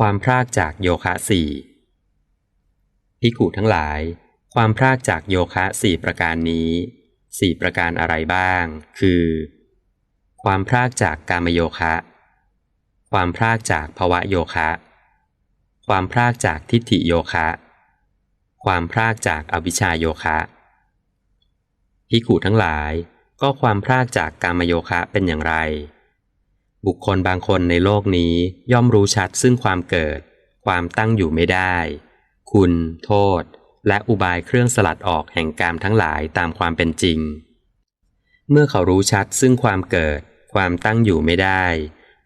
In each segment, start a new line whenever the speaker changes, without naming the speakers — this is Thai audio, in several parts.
ความพรากจากโยคะสี่พิกุทั้งหลาย ความพรากจากโยคะสี่ประการนี้สี่ประการอะไรบ้าง คือ ความพรากจากกามโยคะ ความพรากจากภวะโยคะ ความพรากจากทิฏฐิโยคะ ความพรากจากอวิชชาโยคะพิกุทั้งหลาย ก็ความพรากจากกามโยคะเป็นอย่างไร บุคคลบางคนในโลกนี้ย่อมรู้ชัดซึ่งความเกิด ความตั้งอยู่ไม่ได้ คุณ โทษ และอุบายเครื่องสลัดออกแห่งกามทั้งหลายตามความเป็นจริง เมื่อเขารู้ชัดซึ่งความเกิด ความตั้งอยู่ไม่ได้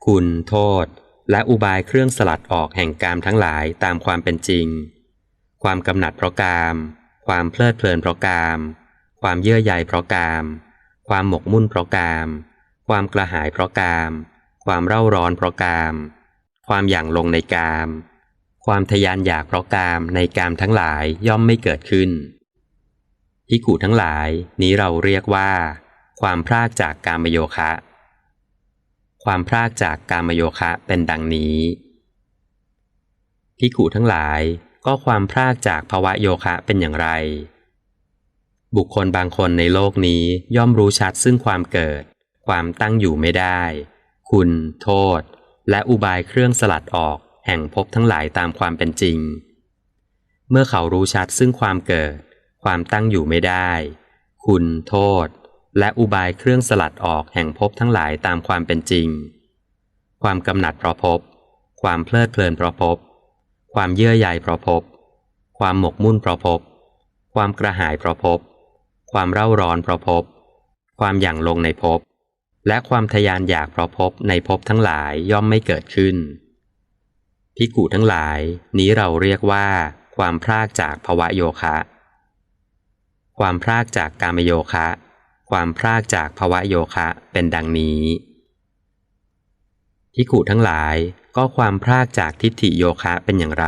คุณ โทษ และอุบายเครื่องสลัดออกแห่งกามทั้งหลายตามความเป็นจริง ความกำหนัดเพราะกาม ความเพลิดเพลินเพราะกาม ความเยื่อใยเพราะกาม ความหมกมุ่นเพราะกาม ความกระหายเพราะกาม ความเร่าร้อนเพราะกาม ความหยั่งลงในกาม ความทยานอยากเพราะกามในกามทั้งหลายย่อมไม่เกิดขึ้นพิกูทั้งหลายนี้เราเรียกว่า ความพรากจากกามโยคะ ความพรากจากกามโยคะเป็นดังนี้พิกูทั้งหลายก็ความพรากจากภาวะโยคะเป็นอย่างไร บุคคลบางคนในโลกนี้ย่อมรู้ชัดซึ่งความเกิด ความตั้งอยู่ไม่ได้ คุณ โทษ และอุบายเครื่องสลัดออกแห่งภพทั้งหลายตามความเป็นจริง เมื่อเขารู้ชัดซึ่งความเกิด ความตั้งอยู่ไม่ได้ คุณ โทษ และอุบายเครื่องสลัดออกแห่งภพทั้งหลายตามความเป็นจริง ความกำหนัดเพราะภพความเพลิดเพลินเพราะภพความเยื่อใยเพราะภพความหมกมุ่นเพราะภพความกระหายเพราะภพความเร่าร้อนเพราะภพความหยั่งลงในภพ และความทยานอยากเพราะภพในภพทั้งหลายย่อมไม่เกิดขึ้นพิกุทั้งหลายนี้เราเรียกว่า ความพรากจากภวะโยคะ ความพรากจากกามโยคะ ความพรากจากภวะโยคะเป็นดังนี้พิกุทั้งหลายก็ความพรากจากทิฏฐิโยคะเป็นอย่างไร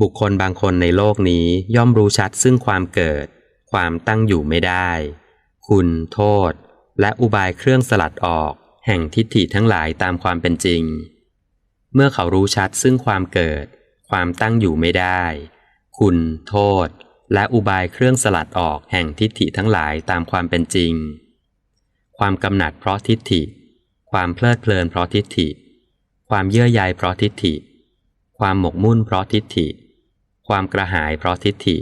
บุคคลบางคนในโลกนี้ย่อมรู้ชัดซึ่งความเกิด ความตั้งอยู่ไม่ได้ คุณโทษ และอุบายเครื่องสลัดออก แห่งทิฏฐิทั้งหลายตามความเป็นจริง เมื่อเขารู้ชัดซึ่งความเกิด ความตั้งอยู่ไม่ได้ คุณ โทษ และอุบายเครื่องสลัดออกแห่งทิฏฐิทั้งหลายตามความเป็นจริง ความกำหนัดเพราะทิฏฐิ ความเพลิดเพลินเพราะทิฏฐิ ความเยื่อใยเพราะทิฏฐิ ความหมกมุ่นเพราะทิฏฐิ ความกระหายเพราะทิฏฐิ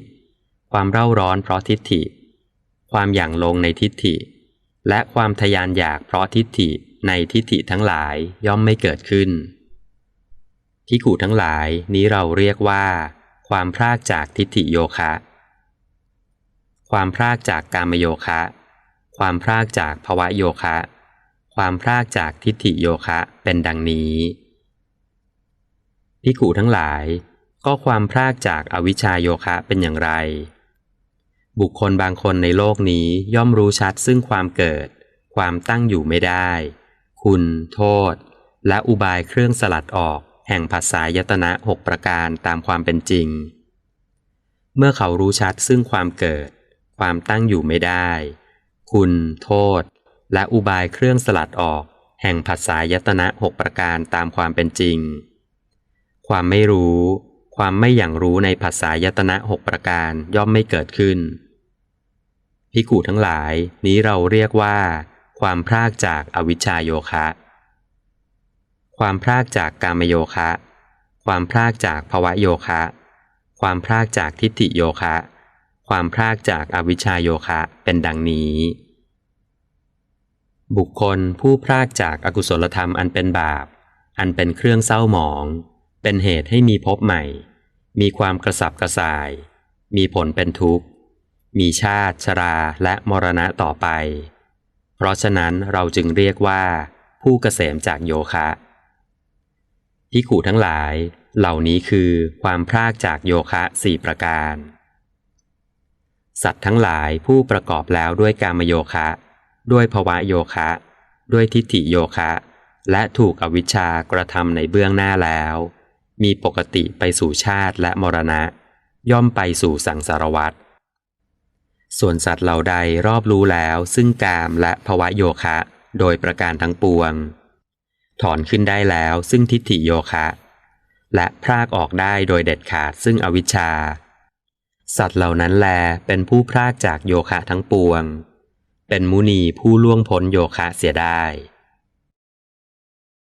ความเร่าร้อนเพราะทิฏฐิ ความหยั่งลงในทิฏฐิ และความทยานอยากเพราะทิฏฐิในทิฏฐิทั้งหลายย่อมไม่เกิดขึ้นทิกูทั้งหลายนี้เราเรียกว่า ความพรากจากทิฏฐิโยคะ ความพรากจากกามโยคะ ความพรากจากภวะโยคะ ความพรากจากทิฏฐิโยคะเป็นดังนี้พิกูทั้งหลาย ก็ความพรากจากอวิชชาโยคะเป็นอย่างไร บุคคลบางคนในโลกนี้ย่อมรู้ชัดซึ่งความเกิด ความตั้งอยู่ไม่ได้ คุณ โทษ และอุบายเครื่องสลัดออก แห่งภาษายตนะหกประการตามความเป็นจริง เมื่อเขารู้ชัดซึ่งความเกิด ความตั้งอยู่ไม่ได้ คุณ โทษ และอุบายเครื่องสลัดออก แห่งภาษายตนะหกประการตามความเป็นจริง ความไม่รู้ ความไม่อย่างรู้ในภาษายตนะหกประการย่อมไม่เกิดขึ้น พิกูทั้งหลายนี้เราเรียกว่า ความพรากจากอวิชชาโยคะ ความพรากจากกามโยคะ ความพรากจากภวะโยคะ ความพรากจากทิฏฐิโยคะ ความพรากจากอวิชชาโยคะเป็นดังนี้ บุคคลผู้พรากจากอากุศลธรรมอันเป็นบาป อันเป็นเครื่องเศร้าหมอง เป็นเหตุให้มีภพใหม่ มีความกระสับกระส่าย มีผลเป็นทุกข์ มีชาติชราและมรณะต่อไป เพราะฉะนั้นเราจึงเรียกว่า ผู้เกษมจากโยคะพิขูทั้งหลาย เหล่านี้คือความพรากจากโยคะสี่ประการ สัตว์ทั้งหลายผู้ประกอบแล้วด้วยกามโยคะ ด้วยภวะโยคะ ด้วยทิฏฐิโยคะ และถูกอวิชชากระทำในเบื้องหน้าแล้ว มีปกติไปสู่ชาติและมรณะ ย่อมไปสู่สังสารวัฏ ส่วนสัตว์เหล่าใดรอบรู้แล้วซึ่งกามและภวะโยคะ โดยประการทั้งปวง ถอนขึ้นได้แล้วซึ่งทิฏฐิโยคะ และพรากออกได้โดยเด็ดขาดซึ่งอวิชชา สัตว์เหล่านั้นแลเป็นผู้พรากจากโยคะทั้งปวง เป็นมุนีผู้ล่วงพ้นโยคะเสียได้